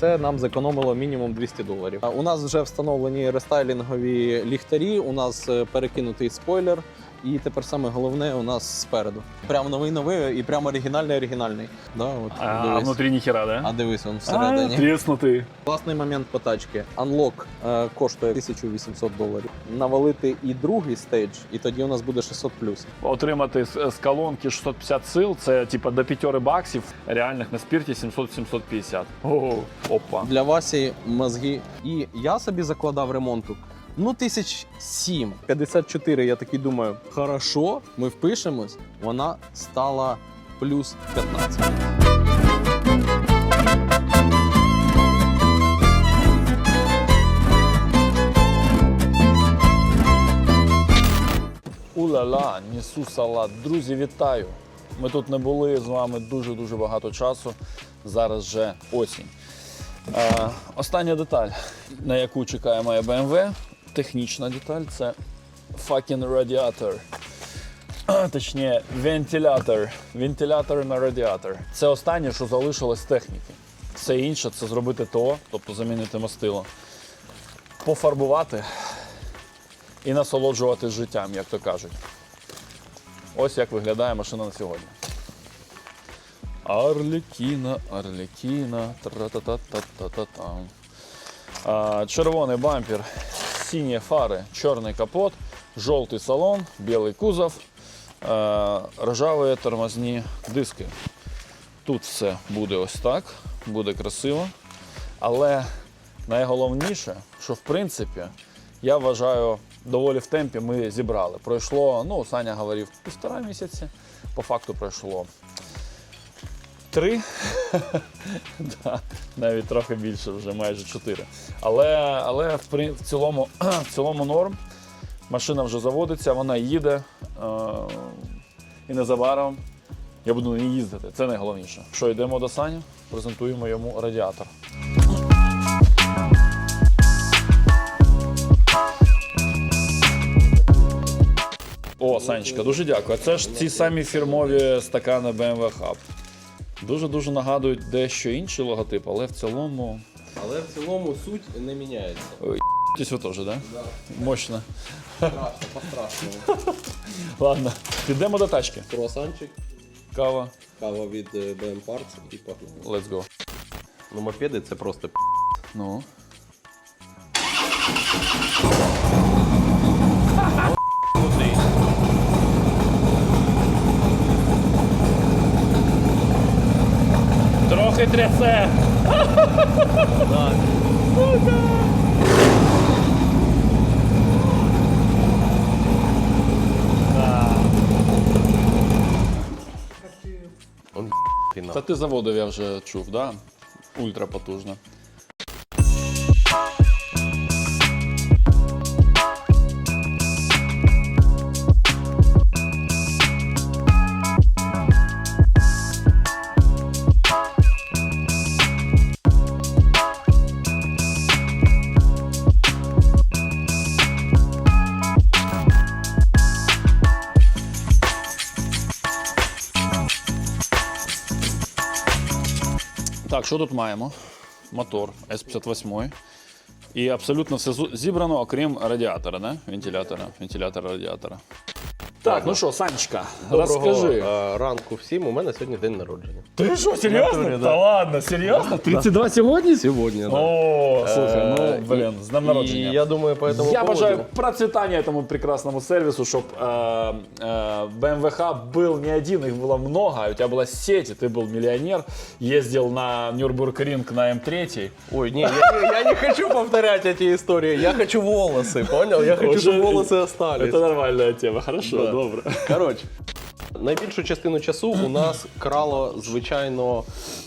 Це нам зекономило мінімум 200 доларів. У нас вже встановлені рестайлінгові ліхтарі, у нас е, перекинутий спойлер. І тепер саме головне у нас спереду. Прям новий новий і прям оригінальний оригінальний. Да, от, А дивись. внутрі ніхера, да? А дивись, он А, всередині. тріснутий. Класний момент по тачці. Unlock е, коштує 1800 доларів. Навалити і другий стейдж, і тоді у нас буде 600 плюс. Отримати з, з колонки 650 сил, це типа до 5 баксів, реальних на спірті 700-750. Ого, опа. Для Васі мозги. І я собі закладав ремонту. Ну, тисяч сім. 54, я такий думаю, хорошо, ми впишемось. Вона стала плюс 15. Ула-ла, несу салат. Друзі, вітаю! Ми тут не були з вами дуже-дуже багато часу. Зараз вже осінь. Е, остання деталь, на яку чекає моя BMW, технічна деталь це fucking радіатор. Точніше, вентилятор. Вентилятор на радіатор. Це останнє, що залишилось техніки. Все інше це зробити ТО, тобто замінити мастило, пофарбувати і насолоджуватись життям, як то кажуть. Ось як виглядає машина на сьогодні. Арлекіна, Арлекіна, тра-та-та-та-та-та-там. А, Червоний бампер, сині фари, чорний капот, жовтий салон, білий кузов, а, ржаві тормозні диски. Тут все буде ось так, буде красиво. Але найголовніше, що в принципі, я вважаю, доволі в темпі ми зібрали. Пройшло, ну, Саня говорив, півтора місяці. По факту пройшло три. да, навіть трохи більше, вже майже чотири. Але, але в, в, цілому, в цілому норм. Машина вже заводиться, вона їде. Е- і незабаром я буду на ній їздити. Це найголовніше. Що, йдемо до Сані, презентуємо йому радіатор. О, Санечка, дуже дякую. Це ж ці самі фірмові стакани BMW Hub. Дуже-дуже нагадують дещо інший логотип, але в цілому. Але в цілому суть не міняється. Ось ви теж, да? Мощно. Страшно, по-страшному. Ладно, підемо до тачки. Круасанчик, Кава, кава від е, BM Parts і погнали. let's go. Ну, мопеди це просто Ну. Трясе. Он фінал. Та ти заводив, я вже чув, да? Ультра потужно. Що тут маємо? Мотор С58. І абсолютно все зібрано, окрім радіатора, да? вентилятора, вентилятора радіатора. Так, ну що, Санечка, розкажи. е, ранку всім. У мене сьогодні день народження. Ти що, серйозно? Та ладно, серйозно? 32 сьогодні? Сьогодні, так. О, слухай, Е, ну, блін, з днем народження. І я думаю, по этому Я поводу... бажаю процветания этому прекрасному сервису, чтобы э, э, BMWH был не один, их было много, а у тебя была сеть, и ты был миллионер, ездил на Нюрбургринг на М3. Ой, не, я, не, я не хочу повторять эти истории. Я хочу волосы, понял? Я хочу, Уже- чтобы волосы остались. Это нормальная тема, хорошо, Да. добре. Коротше, найбільшу частину часу у нас крало, звичайно,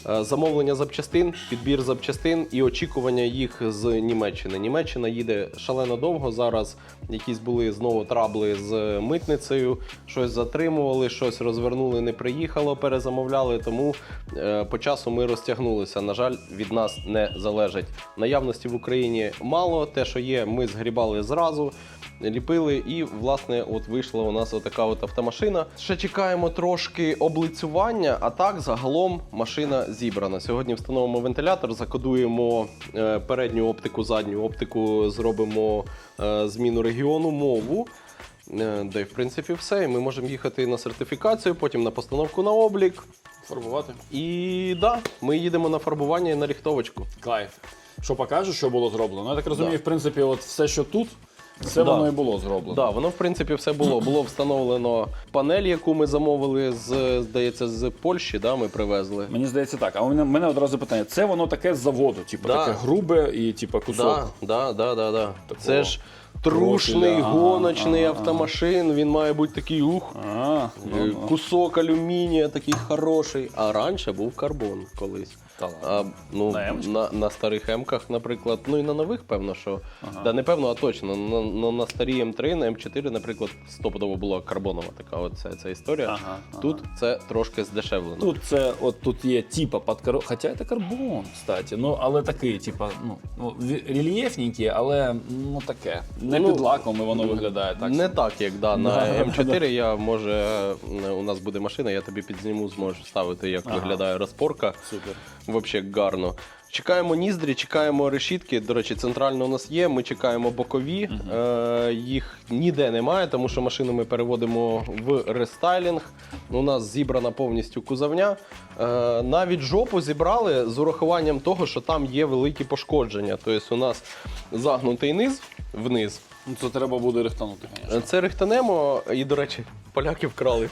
е, замовлення запчастин, підбір запчастин і очікування їх з Німеччини. Німеччина їде шалено довго. Зараз якісь були знову трабли з митницею, щось затримували, щось розвернули, не приїхало, перезамовляли. Тому е, по часу ми розтягнулися. На жаль, від нас не залежить. Наявності в Україні мало. Те, що є, ми згрібали зразу. Ліпили, і власне от вийшла у нас отака от автомашина. Ще чекаємо трошки облицювання, а так загалом машина зібрана. Сьогодні встановимо вентилятор, закодуємо е, передню оптику, задню оптику, зробимо е, зміну регіону, мову. Е, Де, в принципі, все. І ми можемо їхати на сертифікацію, потім на постановку на облік. Фарбувати. І да, ми їдемо на фарбування і на ріхтовочку. Кайф. Що покажеш, що було зроблено? Я так розумію, Да. в принципі, от все, що тут, все Да. воно і було зроблено. Да, воно в принципі все було. Було встановлено панель, яку ми замовили з, здається, з Польщі. Да, ми привезли. Мені здається так. А у мене, мене одразу питання: це воно таке з заводу, типу Да. таке грубе і типу кусок. Да, да, да, да, да. Такого Це ж трушний профіля. Ага, гоночний ага, автомашин. Він має бути такий ух. А, ну, ну. Кусок алюмінія такий хороший. А раніше був карбон колись. Та ладно. А, ну, На на, на старих М-ках, наприклад, ну і на нових, певно, що. Да, не певно, а точно. На, на, на старій М3, на М4, наприклад, стопудово була карбонова така от ця, історія. Ага, ага. Тут це трошки здешевлено. Тут це, от тут є типа під карбон. Хоча це карбон, кстати. Ну, але такий, типа, ну, ну ві- рельєфненький, але ну таке. Не Ну, під лаком і воно виглядає так. не собі. так, як да, на Да, М4 я може е, у нас буде машина, я тобі підзніму, зможеш ставити, як виглядає розпорка. Супер. Взагалі гарно. Чекаємо ніздрі, чекаємо решітки. До речі, центрально у нас є. Ми чекаємо бокові. Е, їх ніде немає, тому що машину ми переводимо в рестайлінг. У нас зібрана повністю кузовня. Е, навіть жопу зібрали з урахуванням того, що там є великі пошкодження. Тобто у нас загнутий низ вниз. Ну, це треба буде рихтанути, звісно. Це рихтанемо, і, до речі, поляки вкрали.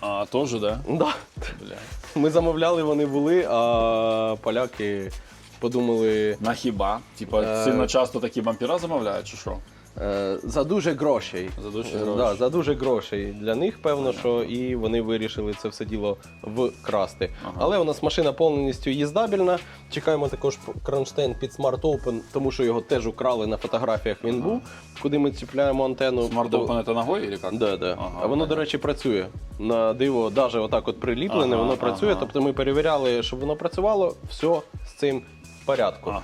А, теж, да? Да. Бля. Ми замовляли, вони були, а поляки подумали. На хіба? Типа, Е, сильно часто такі бампіра замовляють, чи що? Е, За дуже грошей. За дуже Е, грошей. Да, за дуже грошей для них, певно, що і вони вирішили це все діло вкрасти. Але у нас машина повністю їздабельна. Чекаємо також кронштейн під Smart Open, тому що його теж украли на фотографіях. Він був, куди ми чіпляємо антенну. Смарт До- Open це ногою, или як? Да, да. Ага, а воно, до понятно. речі, працює. На диво, навіть отак от приліплене, Ага, воно працює. ага. Тобто ми перевіряли, щоб воно працювало, все з цим в порядку. Ага.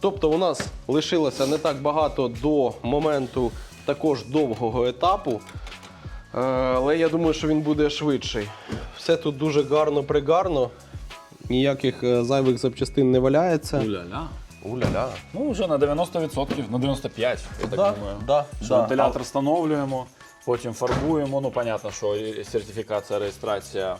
Тобто у нас лишилося не так багато до моменту також довгого етапу. Е, Але я думаю, що він буде швидший. Все тут дуже гарно пригарно. Ніяких е, зайвих запчастин не валяється. Уля-ля. Уля-ля. Ну, вже на 90%, на 95%, я так Да, думаю. да, що да. вентилятор встановлюємо, потім фарбуємо. Ну, понятно, що сертифікація, реєстрація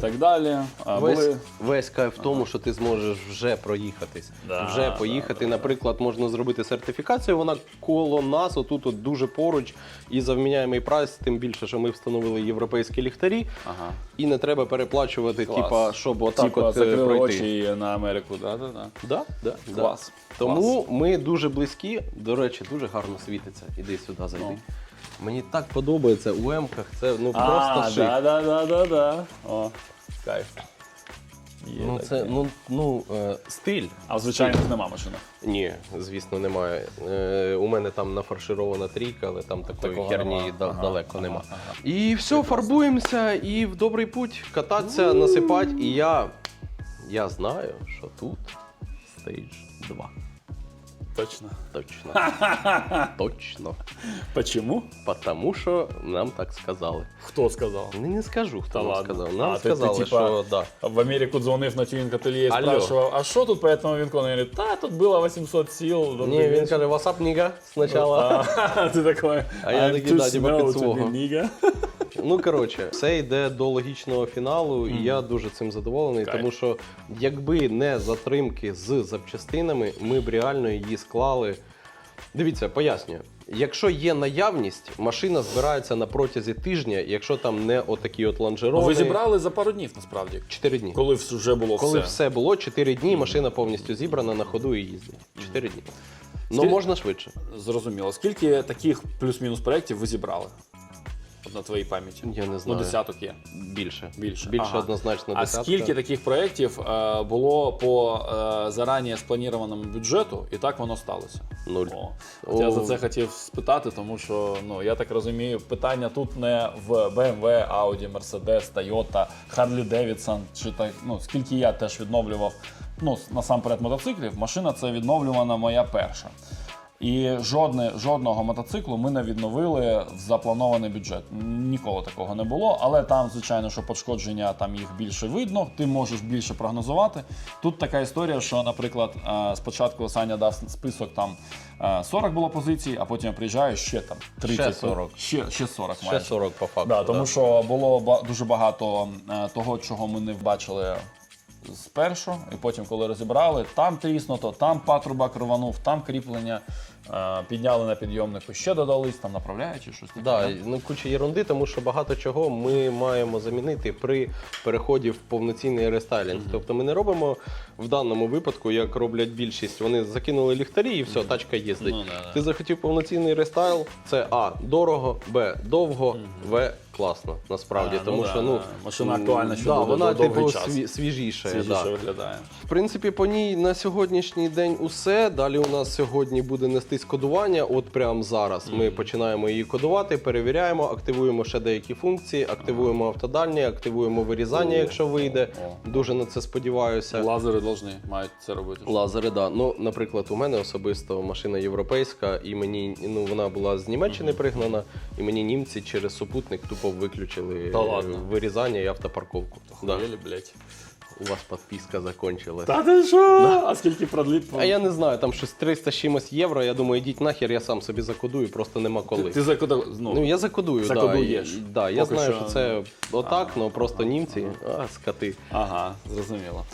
так далі. А Весь, були весь кайф в тому, що ти зможеш вже проїхатись. Да, вже поїхати. Наприклад, можна зробити сертифікацію. Вона коло нас, отут от дуже поруч, і за вміняємий прайс, тим більше, що ми встановили європейські ліхтарі, Ага. і не треба переплачувати, Клас. типа, щоб отак Типа, от е, закрили пройти. очі на Америку, да, да, да. Да, да, да. Клас. Тому ми дуже близькі. До речі, дуже гарно світиться. Іди сюди, зайди. Ну. Мені так подобається у емках. Це ну просто шик. да, да, да, да, да. О, кайф. Є Ну таке. це ну, ну е, стиль. А в звичайних нема машинах. Ні, звісно, немає. Е, у мене там нафарширована трійка, але там такої Такого херні нема. да- Ага, далеко ага, нема. ага. І все, фарбуємося і в добрий путь кататися, насипати. І я, я знаю, що тут стейдж 2. Точно. Точно. Точно. Почему? Потому що нам так сказали. Хто сказав? Ну, не скажу, хто Та нам ладно. сказав. Нам А, ти- ти, сказали, типа, що да. В Америку дзвонив на тюнінг ательє і Алло. спрашивав, а що тут по этому вінку? Він говорить, та тут було 800 сил. добрий Ні, він вечір». каже, васап, ніга, спочатку. А, ти такий, А я «I'm такий, too да, типа, to nigga». Ну коротше, все йде до логічного фіналу, і я дуже цим задоволений, Кайф. тому що якби не затримки з запчастинами, ми б реально її склали. Дивіться, пояснюю. Якщо є наявність, машина збирається на протязі тижня, якщо там не отакі от лонжерони. Ви зібрали за пару днів насправді. Чотири дні. Коли вже було Коли все. все було, чотири дні, машина повністю зібрана на ходу і їздить. Чотири дні. Ну Скіль... можна швидше. Зрозуміло. Скільки таких плюс-мінус проєктів ви зібрали? На твоїй пам'яті? Я не Ну, десяток є. Більше. Більше. Більше Ага. однозначно А десятка. скільки таких проєктів е, було по е, зарані спланованому бюджету, і так воно сталося? Нуль. О. От я за це хотів спитати, тому що ну я так розумію, питання тут не в BMW, Audi, Mercedes, Toyota, Harley Davidson, чи так, ну скільки я теж відновлював. Ну, насамперед мотоциклів, машина це відновлювана моя перша. І жодне, жодного мотоциклу ми не відновили в запланований бюджет. Ніколи такого не було. Але там, звичайно, що пошкодження там їх більше видно, ти можеш більше прогнозувати. Тут така історія, що, наприклад, е, спочатку Саня дав список там е, 40 було позицій, а потім я приїжджаю ще там 30. Ще 40. Ще, ще 40 Ще майже. 40 по факту. Да, тому що було дуже багато е, того, чого ми не бачили спершу, і потім, коли розібрали, там тріснуто, там патрубок рванув, там кріплення, е, підняли на підйомнику, ще додались, там направляючи щось таке. Да, ну куча єрунди, тому що багато чого ми маємо замінити при переході в повноцінний рестайлінг. Тобто ми не робимо в даному випадку, як роблять більшість. Вони закинули ліхтарі і все, тачка їздить. Ну, да, да. Ти захотів повноцінний рестайл, це А, дорого, Б, довго, В, класно, насправді. А, ну тому да, що ну. Машина актуальна ще да, буде вона довгий типу час. сві- свіжіша. Свіжіше Да. виглядає. В принципі, по ній на сьогоднішній день усе. Далі у нас сьогодні буде нестись кодування. От прямо зараз ми починаємо її кодувати, перевіряємо, активуємо ще деякі функції, активуємо автодальні, активуємо вирізання, О, якщо вийде. о, Дуже на це сподіваюся. Лазери должны, мають це робити. Лазери, да. Ну, наприклад, у мене особисто машина європейська, і мені ну вона була з Німеччини пригнана, і мені німці через супутник тупо виключили Та ладно? вирізання і автопарковку. Да. Блядь. У вас підписка закончилась. Та ти що? А скільки продлить? А я не знаю, там щось 300 з чимось євро. Я думаю, йдіть нахер, я сам собі закодую, просто нема коли. Ти, ти закодав, ну, Ну я закодую, Закодуєш. Да, і- да, я Поки знаю, що- що це отак, але просто німці, а скоти. Ага, зрозуміло.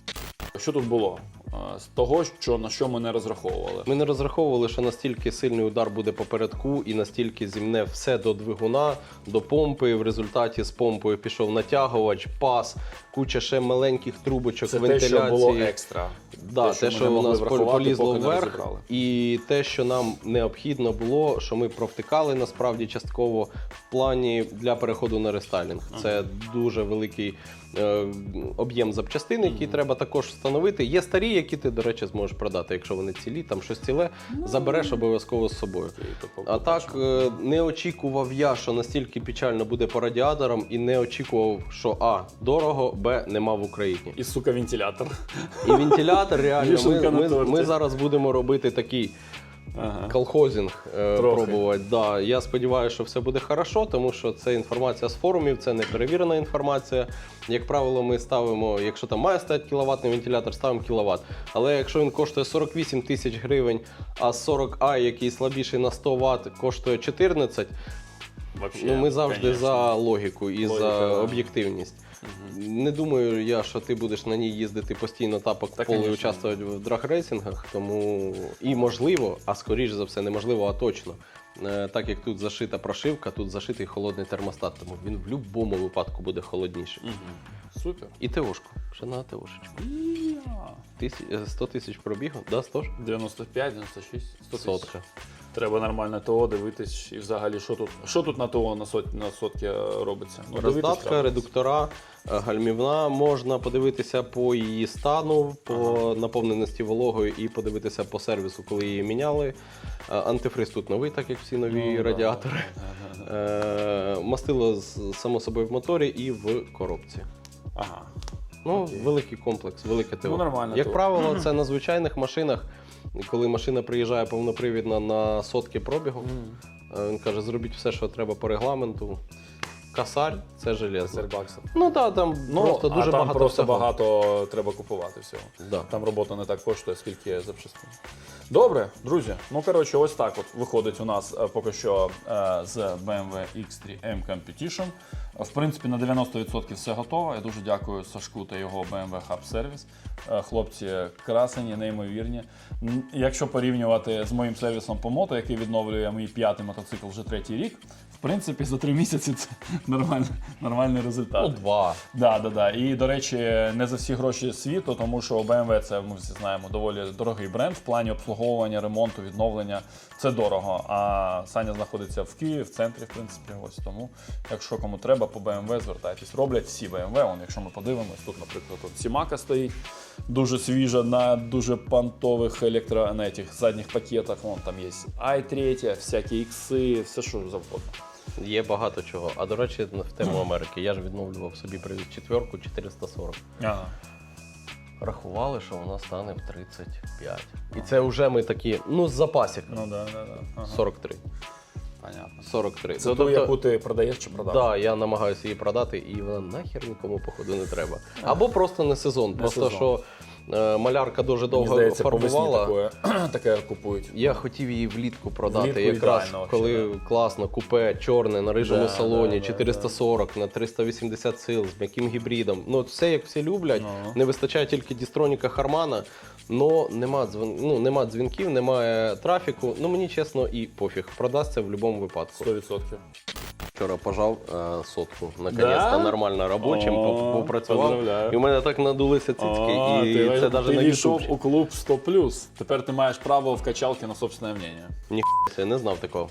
Що тут було? Е, З того, що, на що ми не розраховували. Ми не розраховували, що настільки сильний удар буде попередку і настільки зімне все до двигуна, до помпи. В результаті з помпою пішов натягувач, пас, куча ще маленьких трубочок, Це те, вентиляції. що було екстра. Да, Те, те, що у нас полізло вверх, і те, що нам необхідно було, що ми провтикали насправді частково в плані для переходу на рестайлінг. Це дуже великий об'єм запчастин, які треба також встановити. Є старі, які ти, до речі, зможеш продати, якщо вони цілі, там щось ціле, забереш обов'язково з собою. А так е, не очікував я, що настільки печально буде по радіаторам, і не очікував, що А дорого, Б нема в Україні. І, сука, вентилятор. І вентилятор реально. Ми, ми, ми зараз будемо робити такий Ага. колхозінг е, Трохи. пробувати. Да. Я сподіваюся, що все буде хорошо, тому що це інформація з форумів, це не перевірена інформація. Як правило, ми ставимо, якщо там має стати кіловатний вентилятор, ставимо кіловат. Але якщо він коштує 48 тисяч гривень, а 40А, який слабіший на 100 Вт, коштує 14, Вообще, ну ми завжди конечно. за логіку і Логіка, за да. об'єктивність. Не думаю я, що ти будеш на ній їздити постійно тапок Та, в поле і участвувати в драгрейсингах, тому і можливо, а скоріш за все, неможливо, а точно. Е, Так як тут зашита прошивка, тут зашитий холодний термостат, тому він в будь-якому випадку буде холодніший. Супер. І ТОшку, ще на ТОшечку. Ія. Тисяч- е, 100 тисяч пробігу, да, 100 ж? 95, 96, 100 тисяч. Сотка. Треба нормально ТО дивитись і взагалі, що тут, що тут на ТО на, сот, на сотки е, робиться. Ну, Роздатка, редуктора, е, гальмівна. Можна подивитися по її стану, по наповненості вологою і подивитися по сервісу, коли її міняли. Е, Антифриз тут новий, так як всі нові Ну, радіатори. Е, Мастило само собою в моторі і в коробці. Ага. Ну, Окей. великий комплекс, велике ТО. Ну, нормально Як ТО. правило, це на звичайних машинах, коли машина приїжджає повнопривідна на сотки пробігу. е, Він каже, зробіть все, що треба по регламенту. Касарь це железо. баксів. Ну так, там Ну, просто а дуже там багато просто всього. багато треба купувати всього. Да. Там робота не так коштує, скільки запчастин. Добре, друзі. Ну коротше, ось так от виходить у нас е, поки що е, з BMW X3M Competition. В принципі, на 90% все готово. Я дуже дякую Сашку та його BMW Hub Service. Е, Хлопці красені, неймовірні. Якщо порівнювати з моїм сервісом по мото, який відновлює мій п'ятий мотоцикл вже третій рік, принципі, за три місяці це нормальний, нормальний результат. Ну, два. Да, да, да. І до речі, не за всі гроші світу, тому що BMW це ми всі знаємо доволі дорогий бренд в плані обслуговування, ремонту, відновлення. Це дорого. А Саня знаходиться в Києві, в центрі, в принципі. Ось тому, якщо кому треба по BMW, звертайтесь. Роблять всі BMW. Вон, якщо ми подивимось, тут, наприклад, от Сімака стоїть дуже свіжа на дуже понтових електро на этих задніх пакетах. Вон там є i3, всякі ікси, все що завгодно. Є багато чого. А до речі, в тему Америки. Я ж відновлював собі привіз четверку 440. Ага. рахували, що вона стане в 35. І це вже ми такі, ну з запасів. Ну да, да, да. Ага. 43. Понятно. 43. Це Ну, ту, тобто- яку ти продаєш чи продав? Да, я намагаюся її продати, і вона нахер нікому походу не треба. Або просто не сезон. просто сезон. що е, малярка дуже Мені довго здається, фарбувала. таке, таке купують. Я хотів її влітку продати, Влітку якраз коли вообще, класно, купе, чорне на рижому Да, салоні, да, да, 440 на 380 сил з м'яким гібридом. Ну, все як всі люблять. Ну. Не вистачає тільки дістроніка Хармана, но нема, дзвон... ну, нема дзвінків, немає трафіку. Ну мені чесно і пофіг. Продасться в будь-якому випадку. 100%. Вчора пожав е, сотку. Наконець-то Да? нормально робочим, О, поп- попрацював. поздравляю. І у мене так надулися цицьки, А, і ти, це навіть ти на війшов у клуб 100+. Тепер ти маєш право в качалки на собственне мнение. Ніхуя, я не знав такого.